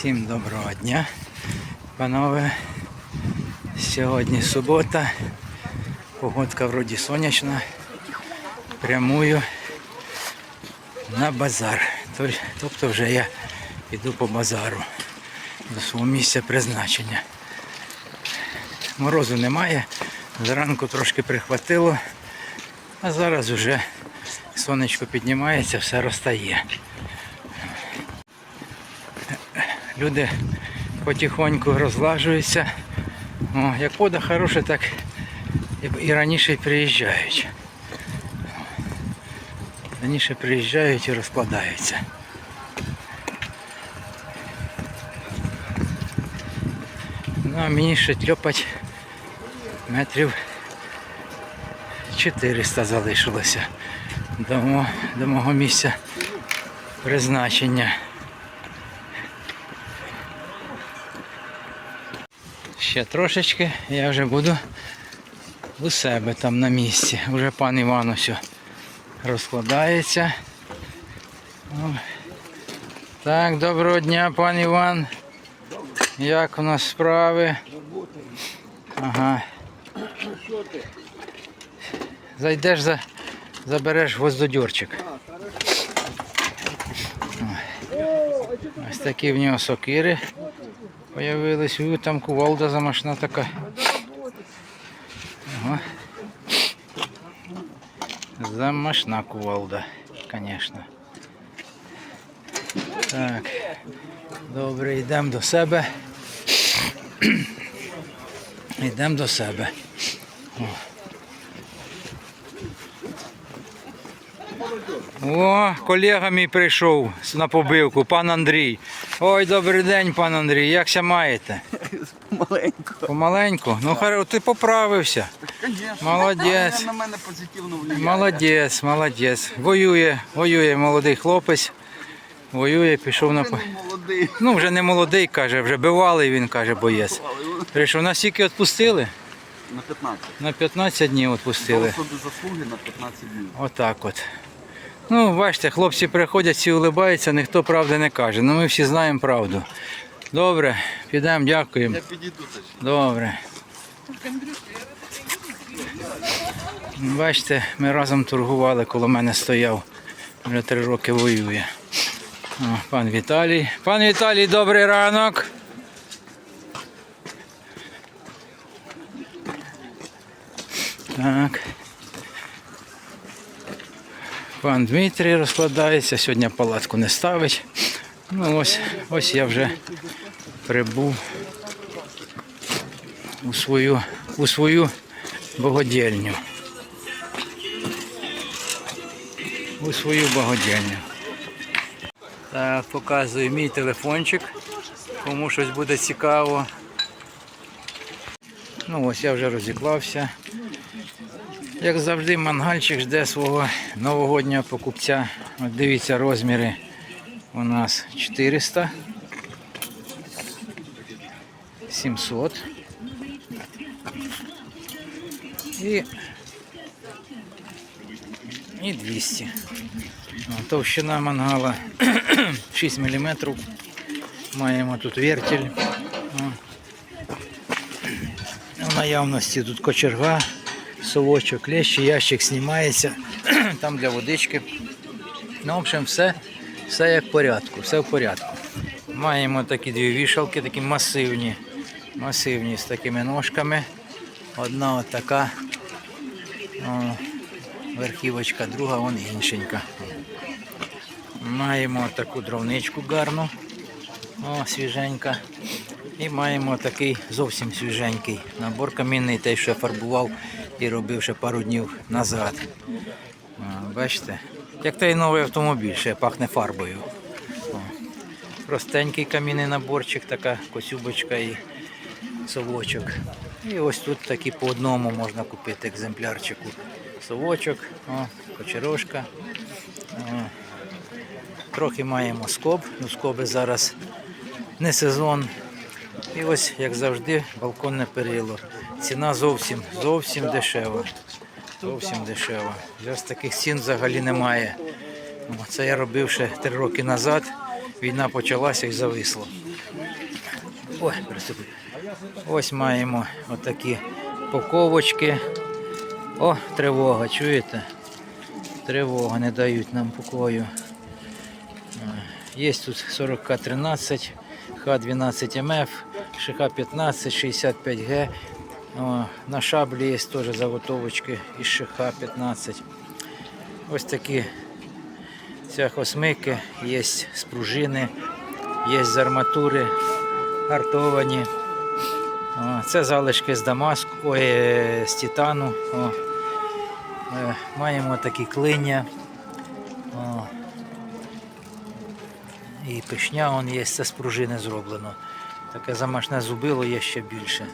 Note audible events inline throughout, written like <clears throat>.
Всім доброго дня, панове. Сьогодні субота. Погодка вроді сонячна. Прямую на базар. Тобто вже я йду по базару до свого місця призначення. Морозу немає, зранку трошки прихватило, а зараз вже сонечко піднімається, все розтає. Люди потихоньку розлажуються. О, як вода хороша, так і- раніше приїжджають. Раніше приїжджають і розкладаються. Ну, а мені ще тльопать метрів 400 залишилося до, мо- до мого місця призначення. Ще трошечки я вже буду у себе там на місці. Уже пан Іван ось розкладається. Так, доброго дня, пан Іван. Як у нас справи? Ага. Зайдеш за. Забереш гвоздодьорчик. Ось такі в нього сокири появились. Ой, там кувалда замашна така. Ага. Замашна кувалда, звісно. Так. Добре, йдемо до себе. Йдемо до себе. О, колега мій прийшов на побивку, пан Андрій. Ой, добрий день, пан Андрій. Як ся маєте? Маленько. Помаленьку? Ну, харо, ти поправився. Молодець. На мене позитивно влияє. Молодець, молодець. Воює, воює молодий хлопець. Воює, пішов на. Молодий. Ну, вже не молодий, каже, вже бивалий він каже, боєць. Прийшов, нас тільки відпустили. На 15. На 15 днів відпустили. Особи заслуги на 15 днів. Отак от. Ну, бачите, хлопці приходять, всі улибаються, ніхто правди не каже. Ну ми всі знаємо правду. Добре, підемо, дякуємо. Я підійду точно. Добре. Бачите, ми разом торгували, коло мене стояв. Вже три роки воює. О, пан Віталій. Пан Віталій, добрий ранок. Так. Пан Дмитрій розкладається, сьогодні палатку не ставить. Ну ось, ось я вже прибув у свою, у свою богодільню. У свою богодільню. Так, показую мій телефончик. Кому щось буде цікаво. Ну ось я вже розіклався. Як завжди, мангальчик жде свого новогоднього покупця. От дивіться, розміри у нас 400, 700 і, і 200. Товщина мангала <clears throat> 6 мм. Маємо тут вертель. О. В наявності тут кочерга, совочок, клещі, ящик знімається, <clears throat> там для водички. Ну, в общем, все, все як в порядку, все в порядку. Маємо такі дві вішалки, такі масивні, масивні з такими ножками. Одна от така о, верхівочка, друга вон іншенька. Маємо таку дровничку гарну, о, свіженька. І маємо такий зовсім свіженький набор камінний, той, що я фарбував і робив ще пару днів назад. Бачите? Як той новий автомобіль, ще пахне фарбою. Простенький камінний наборчик, така косюбочка і совочок. І ось тут такі по одному можна купити екземплярчику. Совочок, о, кочерожка. О. Трохи маємо скоб, ну скоби зараз не сезон. І ось, як завжди, балконне перило. Ціна зовсім, зовсім дешева. Зовсім дешева. Зараз таких цін взагалі немає. Це я робив ще три роки назад. війна почалася і зависло. Ой. Ось маємо отакі паковочки. О, тривога, чуєте? Тривога, не дають нам покою. Є тут 40К13, Х12МФ, ШХ15, 65Г. О, на шаблі є теж заготовочки із ШХ15. Ось такі цяхосмики, є з пружини, є з арматури, гартовані. Це залишки з Дамаску, ой, е, з титану. Е, Маємо такі клиня. І пишня он є, це з пружини зроблено. Таке замашне зубило є ще більше.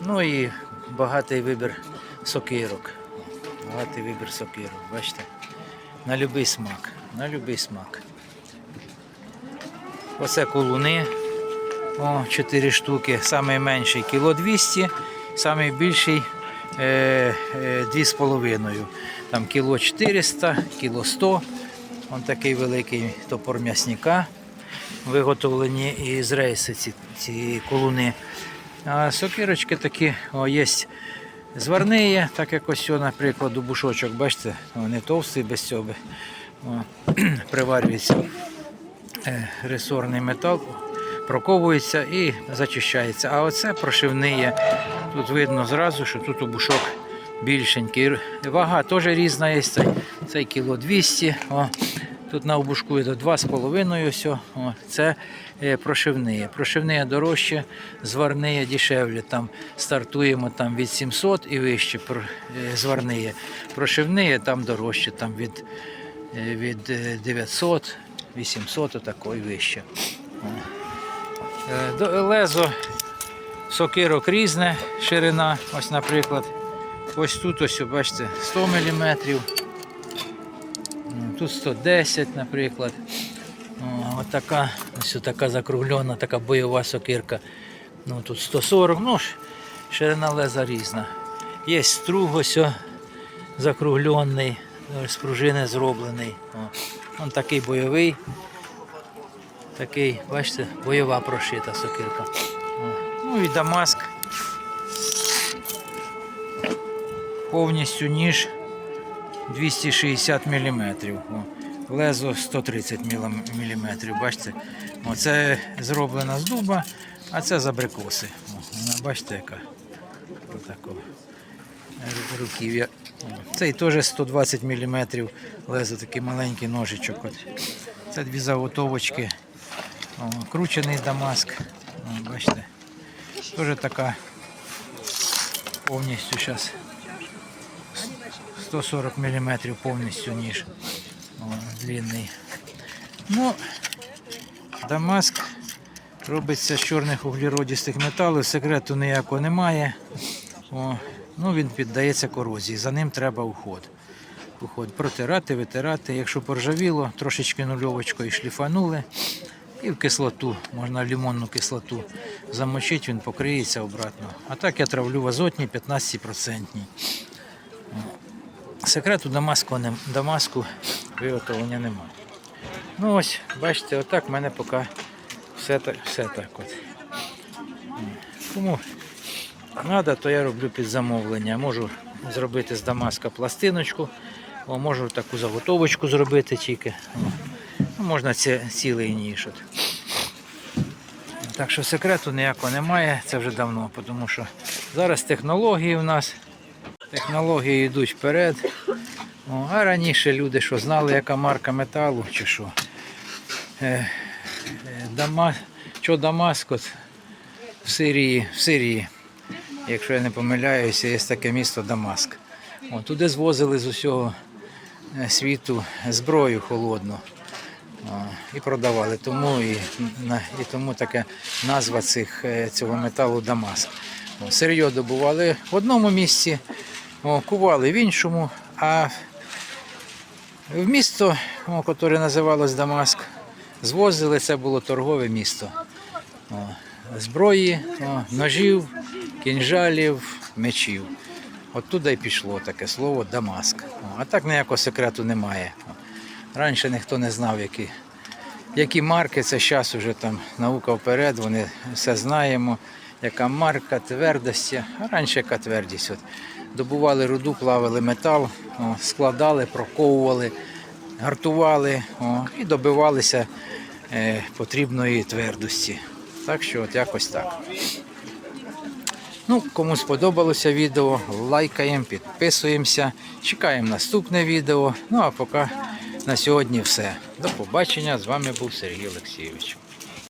Ну і багатий вибір сокирок. Багатий вибір сокирок, бачите? На будь-який смак. На будь-який смак. Оце колуни. О, 4 штуки. Самий менший кіло 200, самий більший е, е, 2,5. Там кіло 400, кіло 100. Он такий великий топор м'ясника. Виготовлені із рейси ці, ці колуни. А сокирочки такі о, є зварні, так як ось, наприклад, дубушочок, бачите, вони товсті, без цього <clears throat> приварюється е, ресорний метал, проковується і зачищається. А оце прошивний. Тут видно зразу, що тут обушок більшенький. Вага теж різна є. Цей кіло 200. О. Тут на обушку йде 2,5 ось. О. Це е, прошивні. Прошивні дорожче, зварні дешевле. Там стартуємо там, від 700 і вище е, зварні. Прошивні там дорожче, там від, е, від е, 900, 800 отако і вище. Лезо сокирок різне, ширина, ось, наприклад. Ось тут ось, бачите, 100 мм. Тут 110, наприклад. Ось така, ось така закруглена, така бойова сокирка. Ну, тут 140, ну ширина леза різна. Є струг ось закруглений, з пружини зроблений. О. Он такий бойовий. Такий, бачите, бойова прошита сокирка. Ну і Дамаск. Повністю ніж 260 мм. Лезо 130 мм. Бачите? Оце зроблено з дуба, а це з абрикоси. Бачите, яка Отако. Руків'я. Цей теж 120 мм. Лезо такий маленький ножичок. Це дві заготовочки. Кручений дамаск. Бачите. Теж така повністю зараз 140 мм повністю ніж. О, длинний. Ну, Дамаск робиться з чорних углеродістих металів, секрету ніякого немає. О, ну, він піддається корозії, за ним треба уход. Уход протирати, витирати. Якщо поржавіло, трошечки нульовочкою шліфанули. І в кислоту, можна лимонну кислоту замочити, він покриється обратно. А так я травлю в азотній 15%. Секрету Дамаску, не, Дамаску виготовлення немає. Ну ось, бачите, отак в мене поки все так. Все так от. Кому треба, то я роблю під замовлення. Можу зробити з Дамаска пластиночку, о, можу таку заготовочку зробити тільки. Ну, можна ці, цілий ніж. От. Так що секрету ніякого немає, це вже давно, тому що зараз технології в нас. Технології йдуть вперед. О, а раніше люди що знали, яка марка металу чи що. Е, е, Дама, що Дамаскот в Сирії, в Сирії, якщо я не помиляюся, є таке місто Дамаск. О, туди звозили з усього е, світу зброю холодну. О, і продавали. Тому і, і тому така назва цих, е, цього металу Дамаск. Сир'йо добували в одному місці, о, кували в іншому, а в місто, о, яке називалось Дамаск, звозили, це було торгове місто. О, зброї, о, ножів, кінжалів, мечів. Оттуда й пішло таке слово Дамаск. О, а так ніякого секрету немає. Раніше ніхто не знав, які, Які марки, це зараз вже там наука вперед, вони все знаємо. Яка марка, твердості, а раніше яка твердість. От. Добували руду, плавили метал, о, складали, проковували, гартували о, і добивалися е, потрібної твердості. Так що от якось так. Ну, кому сподобалося відео, лайкаємо, підписуємося, чекаємо наступне відео. Ну а поки на сьогодні все. До побачення. З вами був Сергій Олексійович.